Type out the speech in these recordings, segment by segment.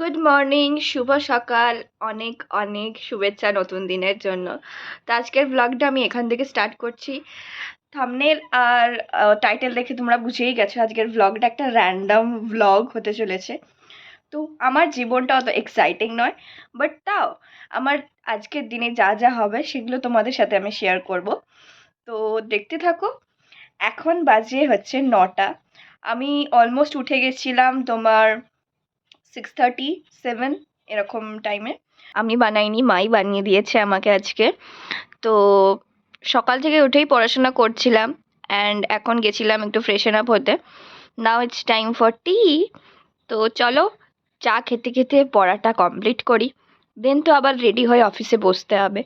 Good morning শুভ সকাল, অনেক অনেক শুভেচ্ছা নতুন দিনের জন্য। তো আজকের ব্লগটা আমি এখান থেকে স্টার্ট করছি। থামনেল আর টাইটেল দেখে তোমরা বুঝেই গেছো, আজকের ব্লগটা একটা র্যান্ডম ব্লগ হতে চলেছে। তো আমার জীবনটা অত এক্সাইটিং নয় বাট তাও আমার আজকের দিনে যা যা হবে সেগুলো তোমাদের সাথে আমি শেয়ার করব। তো দেখতে থাকো, এখন বাজে হচ্ছে নটা। আমি অলমোস্ট উঠে গেছিলাম তোমার সিক্স থার্টি সেভেন এরকম টাইমে আমি বানাইনি মাই বানিয়ে দিয়েছে আমাকে আজকে। তো সকাল থেকে উঠেই পড়াশোনা করছিলাম অ্যান্ড এখন গেছিলাম একটু ফ্রেশন আপ হতে। Now it's time for tea তো চলো চা খেতে খেতে পড়াটা কমপ্লিট করি। দেন তো আবার রেডি হয়ে অফিসে বসতে হবে।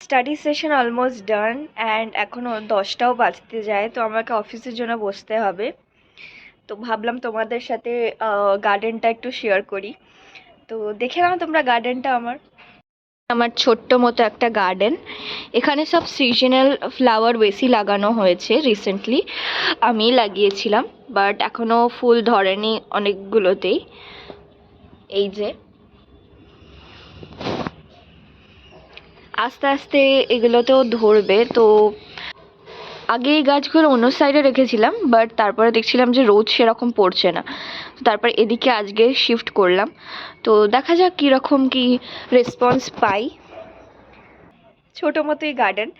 Study session almost done and এখনও দশটাও বাজতে যায় তো আমাকে অফিসের জন্য বসতে হবে। তো ভাবলাম তোমাদের সাথে গার্ডেনটা একটু শেয়ার করি। তো দেখে নাও তোমরা গার্ডেনটা আমার। আমার ছোট্ট মতো একটা গার্ডেন এখানে সব সিজনাল ফ্লাওয়ার বেশি লাগানো হয়েছে রিসেন্টলি আমি লাগিয়েছিলাম বাট এখনও ফুল ধরেনি অনেকগুলোতেই। এই যে। আস্তে আস্তে এগুলোতেও ধরবে, তো আগে এই গাছগুলো অন্য সাইডে রেখেছিলাম বাট তারপরে দেখছিলাম যে রোদ সেরকম পড়ছে না। তারপর এদিকে আজকে শিফট করলাম। তো দেখা যাক কীরকম কী রেসপন্স পাই। ছোটো মতোই গার্ডেন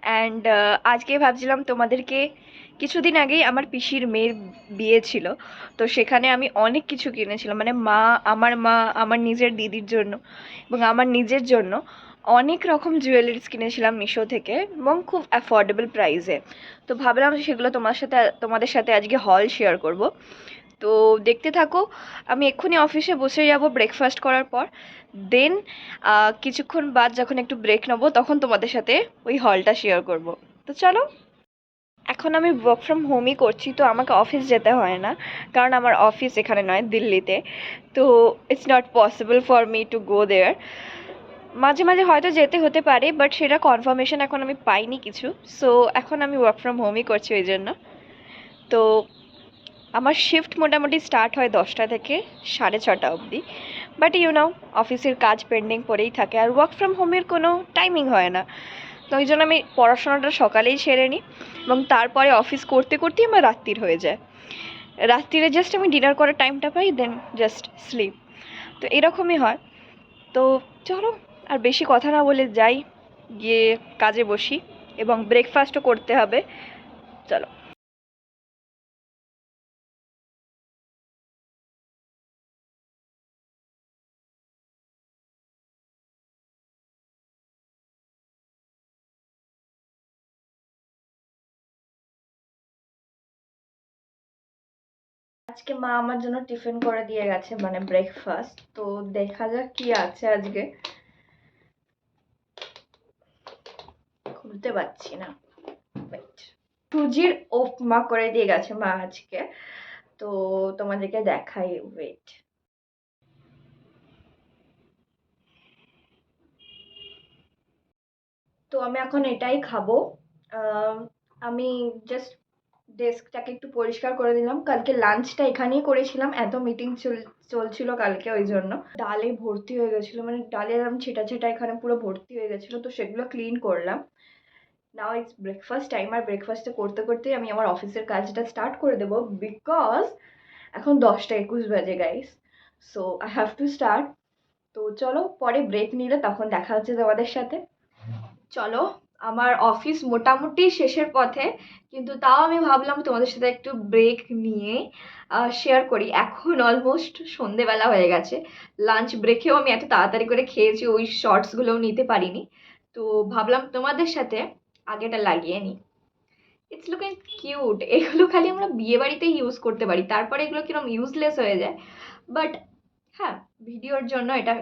অ্যান্ড আজকে ভাবছিলাম তোমাদেরকে কিছুদিন আগেই আমার পিসির মেয়ের বিয়ে ছিল। তো সেখানে আমি অনেক কিছু কিনেছিলাম মানে মা, আমার মা, আমার নিজের দিদির জন্য এবং আমার নিজের জন্য। অনেক রকম জুয়েলারিস কিনেছিলাম মিশো থেকে এবং খুব অ্যাফোর্ডেবল প্রাইসে তো ভাবলাম সেগুলো তোমার সাথে, তোমাদের সাথে আজকে হল শেয়ার করব। তো দেখতে থাকো, আমি এক্ষুনি অফিসে বসে যাব ব্রেকফাস্ট করার পর। দেন কিছুক্ষণ বাদ যখন একটু ব্রেক নেব, তখন তোমাদের সাথে ওই হলটা শেয়ার করব। তো চলো, এখন আমি ওয়ার্ক ফ্রম হোমই করছি, তো আমাকে অফিস যেতে হয় না, কারণ আমার অফিস এখানে নয়, দিল্লিতে। তো it's not possible for me to go there মাঝে মাঝে হয়তো যেতে হতে পারে বাট সেটা কনফার্মেশন এখন আমি পাইনি কিছু। সো এখন আমি ওয়ার্ক ফ্রম হোমই করছি ওই জন্য। তো আমার শিফট মোটামুটি স্টার্ট হয় দশটা থেকে সাড়ে ছটা অবধি। বাট ইউ নাও অফিসের কাজ পেন্ডিং পড়েই থাকে। আর ওয়ার্ক ফ্রম হোমের কোনো টাইমিং হয় না। তো ওই জন্য আমি পড়াশোনাটা সকালেই সেরে নিই। এবং তারপরে অফিস করতে করতেই আমার রাত্রির হয়ে যায়। রাত্রিরে জাস্ট আমি ডিনার করার টাইমটা পাই দেন জাস্ট স্লিপ তো এরকমই হয়। তো চলো আর বেশি কথা না বলে যাই, গিয়ে কাজে বসি এবং ব্রেকফাস্টও করতে হবে। চলো। আজকে মা আমার জন্য টিফিন করে দিয়ে গেছে মানে ব্রেকফাস্ট তো দেখা যাক কি আছে আজকে। খুলতে পারছি না। সুজির উপমা করে দিয়ে গেছে মা আজকে। তো তোমাদেরকে দেখাই ওয়েট তো আমি এখন এটাই খাব। আমি জাস্ট ডেস্কটাকে একটু পরিষ্কার করে দিলাম কালকে লাঞ্চটা এখানেই করেছিলাম। এত মিটিং চল, চলছিল কালকে ওই জন্য। ডালে ভর্তি হয়ে গেছিল। মানে ডালের ছেটা ছেটা এখানে পুরো ভর্তি হয়ে গেছিল। তো সেগুলো ক্লিন করলাম। নাও ইটস ব্রেকফাস্ট টাইম আর ব্রেকফাস্টটা করতে করতেই আমি আমার অফিসের কাজটা স্টার্ট করে দেবো বিকজ এখন দশটা একুশ বাজে guys so I have to start তো চলো, পরে ব্রেক নিলে তখন দেখা হচ্ছে তোমাদের সাথে। চলো, আমার অফিস মোটামুটি শেষের পথে, কিন্তু তাও আমি ভাবলাম তোমাদের সাথে একটু ব্রেক নিয়ে শেয়ার করি। এখন অলমোস্ট সন্ধেবেলা হয়ে গেছে। লাঞ্চ ব্রেকেও আমি এত তাড়াতাড়ি করে খেয়েছি, ওই শর্টসগুলোও নিতে পারিনি। তো ভাবলাম তোমাদের সাথে আগেটা লাগিয়ে নিই ইটস লুকিং কিউট এগুলো খালি আমরা বিয়ে বাড়িতেই ইউজ করতে পারি। তারপরে এগুলো কীরকম ইউজলেস হয়ে যায়। বাট হ্যাঁ ভিডিওর জন্য এটা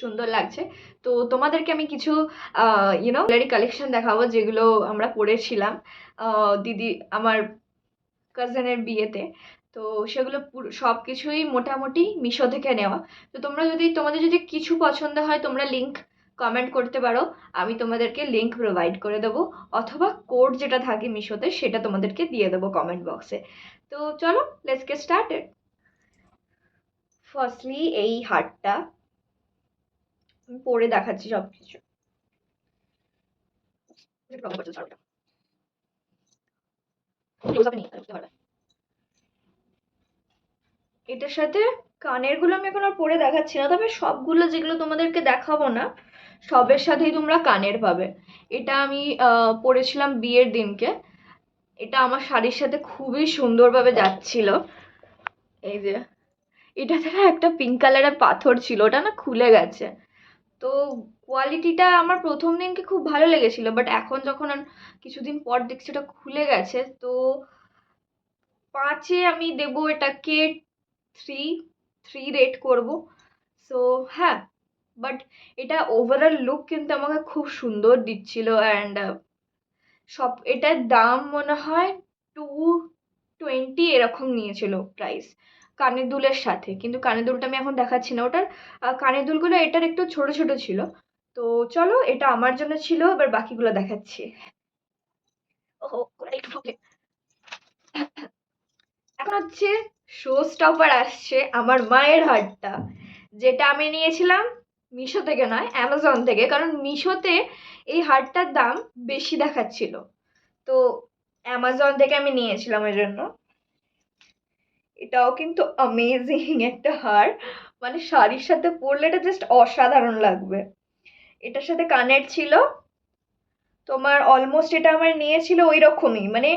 সুন্দর লাগছে। তো তোমাদেরকে আমি কিছু ইউনো জুয়েলারি কালেকশন দেখাবো যেগুলো আমরা পড়েছিলাম দিদি, আমার কাজিনের বিয়েতে। তো সেগুলো সব কিছুই মোটামুটি মিশো থেকে নেওয়া। তো তোমরা যদি, তোমাদের যদি কিছু পছন্দ হয়, তোমরা লিঙ্ক কমেন্ট করতে পারো। আমি তোমাদেরকে লিঙ্ক প্রোভাইড করে দেবো, অথবা কোড যেটা থাকে মিশোতে সেটা তোমাদেরকে দিয়ে দেবো কমেন্ট বক্সে তো চলো লেটস গেট স্টার্টেড ফার্স্টলি এই হারটা পরে দেখাচ্ছি সব কিছু এটার সাথে কানেরগুলো আমি এখন আর পরে দেখাচ্ছি না, তবে সবগুলো যেগুলো তোমাদেরকে দেখাবো না সবের সাথেই তোমরা কানের পাবে। এটা আমি পরেছিলাম বিয়ের দিনকে। এটা আমার শাড়ির সাথে খুবই সুন্দরভাবে যাচ্ছিল। এই যে এটাতে না একটা পিঙ্ক কালারের পাথর ছিল, ওটা না খুলে গেছে। তো কোয়ালিটিটা আমার প্রথম দিনকে খুব ভালো লেগেছিল বাট এখন যখন কিছুদিন পর দেখছি ওটা খুলে গেছে, তো পাঁচে আমি দেবো এটাকে থ্রি থ্রি রেট করব। সো হ্যাঁ বাট এটা ওভারঅল লুক কিন্তু আমাকে খুব সুন্দর দিচ্ছিল অ্যান্ড সব এটার দাম মনে হয় টু টোয়েন্টি এরকম নিয়েছিল প্রাইস কানের দুলের সাথে। কিন্তু কানের দুলটা আমি এখন দেখাচ্ছি না। ওটার কানের দুলগুলো এটার একটু ছোট ছোট ছিল। তো চলো এটা আমার জন্য ছিল এবার বাকিগুলো দেখাচ্ছি। এখন হচ্ছে শো স্টপার আসছে আমার মায়ের হারটা যেটা আমি নিয়েছিলাম মিশো থেকে নয়, অ্যামাজন থেকে, কারণ মিশোতে এই হারটার দাম বেশি দেখাচ্ছিল। তো অ্যামাজন থেকে আমি নিয়েছিলাম এর জন্য। এটাও কিন্তু অ্যামেজিং একটা হার। মানে শাড়ির সাথে পরলে এটা জাস্ট অসাধারণ লাগবে। এটার সাথে কানের ছিল। তোমার অলমোস্ট এটা আমার নিয়েছিল ওই রকমই মানে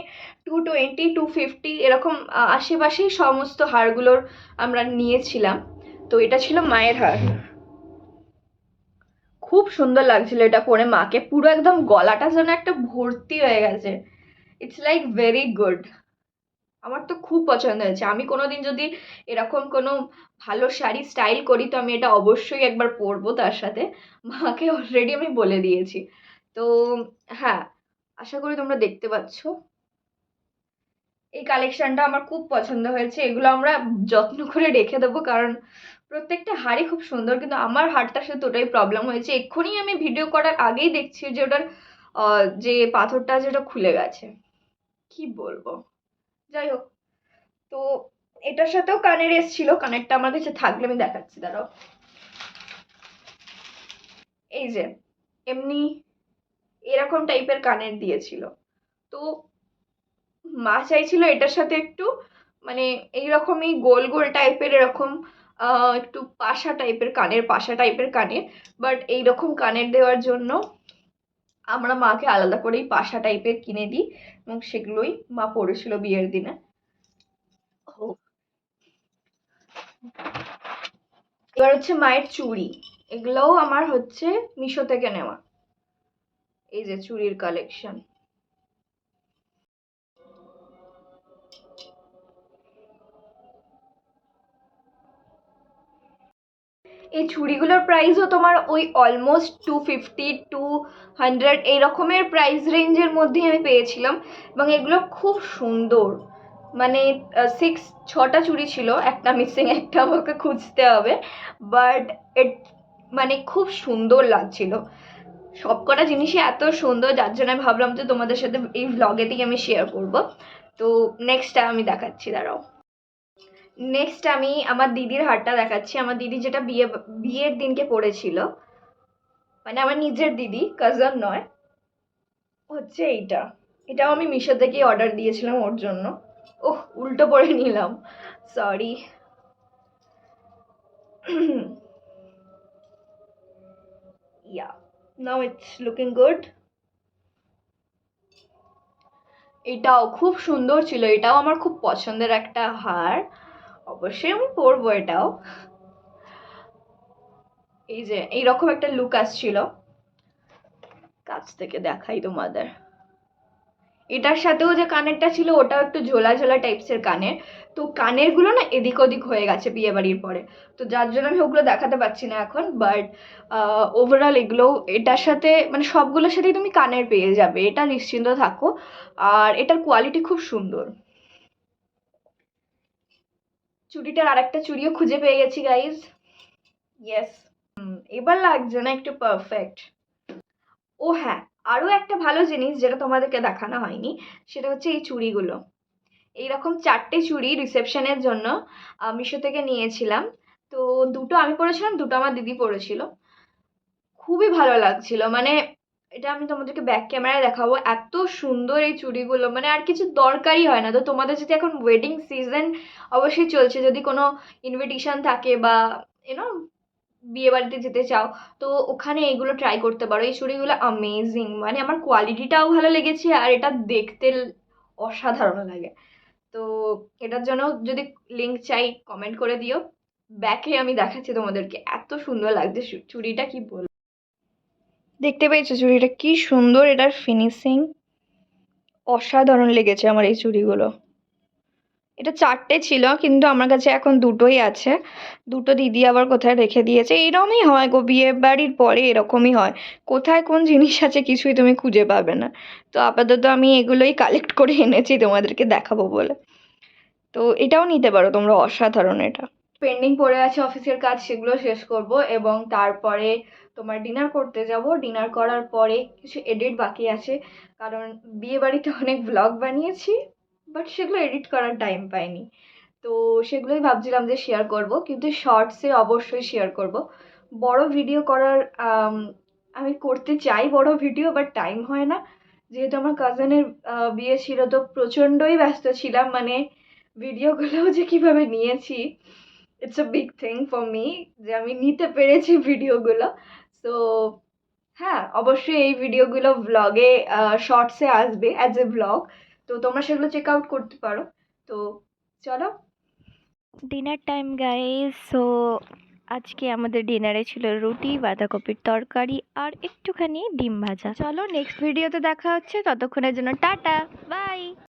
টু টোয়েন্টি টু ফিফটি এরকম আশেপাশেই সমস্ত হারগুলোর আমরা নিয়েছিলাম। তো এটা ছিল মায়ের হার। খুব সুন্দর লাগছিল এটা পরে মাকে। পুরো একদম গলাটা যেন একটা ভর্তি হয়ে গেছে। ইটস লাইক ভেরি গুড আমার তো খুব পছন্দ হয়েছে। আমি কোনোদিন যদি এরকম কোনো ভালো শাড়ি স্টাইল করি, তো আমি এটা অবশ্যই একবার পরবো তার সাথে। মাকে অলরেডি আমি বলে দিয়েছি। তো হ্যাঁ আশা করি তোমরা দেখতে পাচ্ছ। এই কালেকশনটা আমার খুব পছন্দ হয়েছে। এগুলো আমরা যত্ন করে রেখে দেবো, কারণ প্রত্যেকটা হাড়ি খুব সুন্দর, কিন্তু আমার হাড়টার সাথে ওটাই প্রবলেম হয়েছে। এক্ষুনি আমি ভিডিও করার আগেই দেখছি যে ওটার যে পাথরটা আছে ওটা খুলে গেছে। কি বলব? যাই হোক, তো এটার সাথেও কানের এসছিল কানেরটা আমার কাছে থাকলে আমি দেখাচ্ছি, দাঁড়াও। এই যে, এমনি এরকম টাইপের কানের দিয়েছিল। তো মা চাইছিল এটার সাথে একটু মানে এইরকমই গোল গোল টাইপের এরকম একটু পাশা টাইপের কানের, পাশা টাইপের কানের বাট এইরকম কানের দেওয়ার জন্য আমরা মাকে আলাদা করেই পাশা টাইপের কিনে দিই এবং সেগুলোই মা পরেছিল বিয়ের দিনে। এবার হচ্ছে মায়ের চুড়ি, এগুলোও আমার হচ্ছে মিশো থেকে নেওয়া এই যে চুড়ির কালেকশন এই চুড়িগুলোর প্রাইসও তোমার ওই almost two fifty two hundred এই রকমের প্রাইস রেঞ্জের মধ্যেই আমি পেয়েছিলাম। এবং এগুলো খুব সুন্দর। মানে সিক্স ছটা চুড়ি ছিল, একটা মিসিং একটা আমাকে খুঁজতে হবে। বাট এট মানে খুব সুন্দর লাগছিল। সবকটা জিনিসই এত সুন্দর, যার জন্য ভাবলাম যে তোমাদের সাথে এই ভ্লগেতেই আমি শেয়ার করব। তো নেক্সট আমি দেখাচ্ছি, দাঁড়াও। নেক্সট আমি আমার দিদির হারটা দেখাচ্ছি। আমার দিদি যেটা বিয়ে, বিয়ের দিনকে পড়েছিল মানে আমার নিজের দিদি কাজন নয়, হচ্ছে এইটা। এটাও আমি মিশো থেকেই অর্ডার দিয়েছিলাম ওর জন্য। ওহ, উল্টো পরে নিলাম। Sorry yeah now it's looking good এটাও খুব সুন্দর ছিল। এটাও আমার খুব পছন্দের একটা হার। অবশ্যই আমি পরবো এটাও। এই যে, এইরকম একটা লুক আসছিল। কাছ থেকে দেখাই তোমাদের। এটার সাথেও যে কানেরটা ছিল, ওটাও একটু ঝোলা ঝোলা টাইপসের কানের। তো কানেরগুলো না এদিক ওদিক হয়ে গেছে বিয়ে বাড়ির পরে। তো যার জন্য আমি ওগুলো দেখাতে পারছি না এখন বাট ওভারঅল এগুলো এটার সাথে মানে সবগুলোর সাথেই তুমি কানের পেয়ে যাবে। এটা নিশ্চিন্ত থাকো। আর এটার কোয়ালিটি খুব সুন্দর। চুড়িটার আরেকটা চুড়িও খুঁজে পেয়ে গেছি গাইজ ইয়েস এবার লাগছে না একটু পারফেক্ট ও হ্যাঁ আরও একটা ভালো জিনিস যেটা তোমাদেরকে দেখানো হয়নি, সেটা হচ্ছে এই চুড়িগুলো। এইরকম চারটে চুড়ি রিসেপশনের জন্য মিশো থেকে নিয়েছিলাম। তো দুটো আমি পরেছিলাম, দুটো আমার দিদি পরেছিল। খুবই ভালো লাগছিল মানে এটা আমি তোমাদেরকে ব্যাক ক্যামেরায় দেখাবো। এত সুন্দর এই চুড়িগুলো। মানে আর কিছু দরকারই হয় না। তো তোমাদের যদি এখন ওয়েডিং সিজন অবশ্যই চলছে, যদি কোনো ইনভিটেশন থাকে বা ইউনো বিয়ে বাড়িতে যেতে চাও, তো ওখানে এইগুলো ট্রাই করতে পারো। এই চুড়িগুলো অ্যামেজিং মানে আমার কোয়ালিটিটাও ভালো লেগেছে আর এটা দেখতে অসাধারণ লাগে। তো এটার জন্য যদি লিঙ্ক চাই কমেন্ট করে দিও। ব্যাকে আমি দেখাচ্ছি তোমাদেরকে। এত সুন্দর লাগছে চুড়িটা কি বলব। দেখতে পেয়েছ চুড়িটা? কি সুন্দর এটার ফিনিশিং অসাধারণ লেগেছে আমার এই চুড়িগুলো। এটা চারটে ছিল, কিন্তু আমার কাছে এখন দুটোই আছে। দুটো দিদি আবার কোথায় রেখে দিয়েছে। এরকমই হয় গো বিয়ে বাড়ির পরে এরকমই হয়। কোথায় কোন জিনিস আছে কিছুই তুমি খুঁজে পাবে না। তো আপাতত আমি এগুলোই কালেক্ট করে এনেছি, তোমাদেরকে দেখাবো বলে। তো এটাও নিতে পারো তোমরা, অসাধারণ এটা। পেন্ডিং পড়ে আছে অফিসের কাজ, সেগুলো শেষ করব এবং তারপরে তোমার ডিনার করতে যাব। ডিনার করার পরে কিছু এডিট বাকি আছে। কারণ বিয়ে বাড়িতে অনেক ব্লগ বানিয়েছি বাট সেগুলো এডিট করার টাইম পাইনি। তো সেগুলোই ভাবছিলাম যে শেয়ার করব কিন্তু শর্টসে অবশ্যই শেয়ার করব। বড় ভিডিও করার আম, করতে চাই বড় ভিডিও বাট টাইম হয় না। যেহেতু আমার কাজিনের বিয়ে ছিল তো প্রচণ্ডই ব্যস্ত ছিলাম। মানে ভিডিওগুলোও যে কীভাবে নিয়েছি it's a big thing for me যে আমি নিতে পেরেছি ভিডিওগুলো সো হ্যাঁ অবশ্যই এই ভিডিওগুলো ব্লগে শর্টসে আসবে অ্যাজ এ ভ্লগ তো তোমরা সেগুলো চেক আউট করতে পারো। তো চলো। ডিনার টাইম গাইস সো আজকে আমাদের ডিনারে ছিল রুটি, বাঁধাকপির তরকারি আর একটুখানি ডিম ভাজা। চলো নেক্সট ভিডিওতে দেখা হচ্ছে। ততক্ষণের জন্য টাটা। বাই